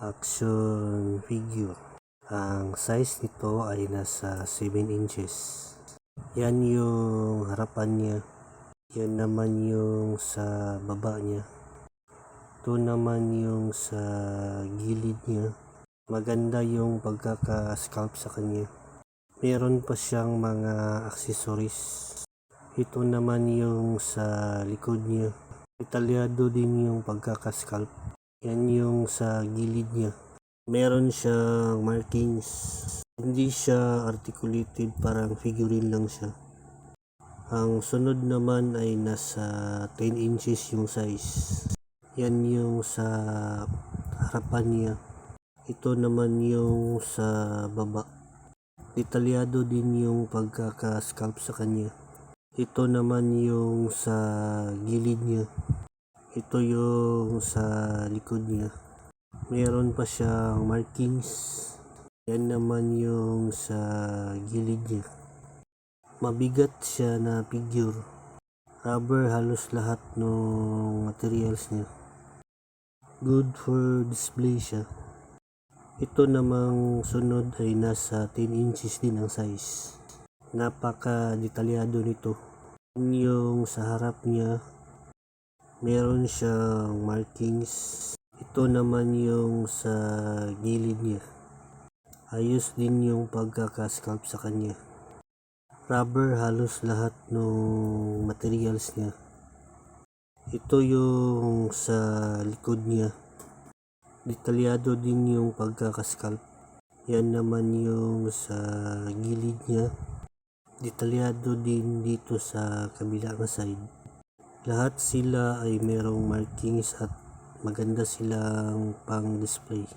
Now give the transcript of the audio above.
action figure. Ang size nito ay nasa 7 inches. Yan yung harapan niya. Yan naman yung sa baba niya. Ito naman yung sa gilid niya. Maganda yung pagkaka-sculpt sa kanya. Meron pa siyang mga accessories. Ito naman yung sa likod niya. Detalyado din yung pagkaka-sculpt. Yan yung sa gilid niya. Meron siyang markings. Hindi siya articulated, parang figurine lang siya. Ang sunod naman ay nasa 10 inches yung size. Yan yung sa harapan niya. Ito naman yung sa baba. Detalyado din yung pagkaka-sculpt sa kanya. Ito naman yung sa gilid niya. Ito yung sa likod niya. Meron pa siyang markings. Yan naman yung sa gilid niya. Mabigat siya na figure. Rubber halos lahat ng materials niya. Good for display siya. Ito namang sunod ay nasa 10 inches din ang size. Napaka detalyado nito. Yung sa harap niya, meron siyang markings. Ito naman yung sa gilid niya. Ayos din yung pagkaka-sculpt sa kanya. Rubber halos lahat ng materials niya. Ito yung sa likod niya. Detalyado din yung pagkaka-sculpt. Yan naman yung sa gilid niya. Detalyado din dito sa kabilang side. Lahat sila ay merong markings at maganda silang pang display.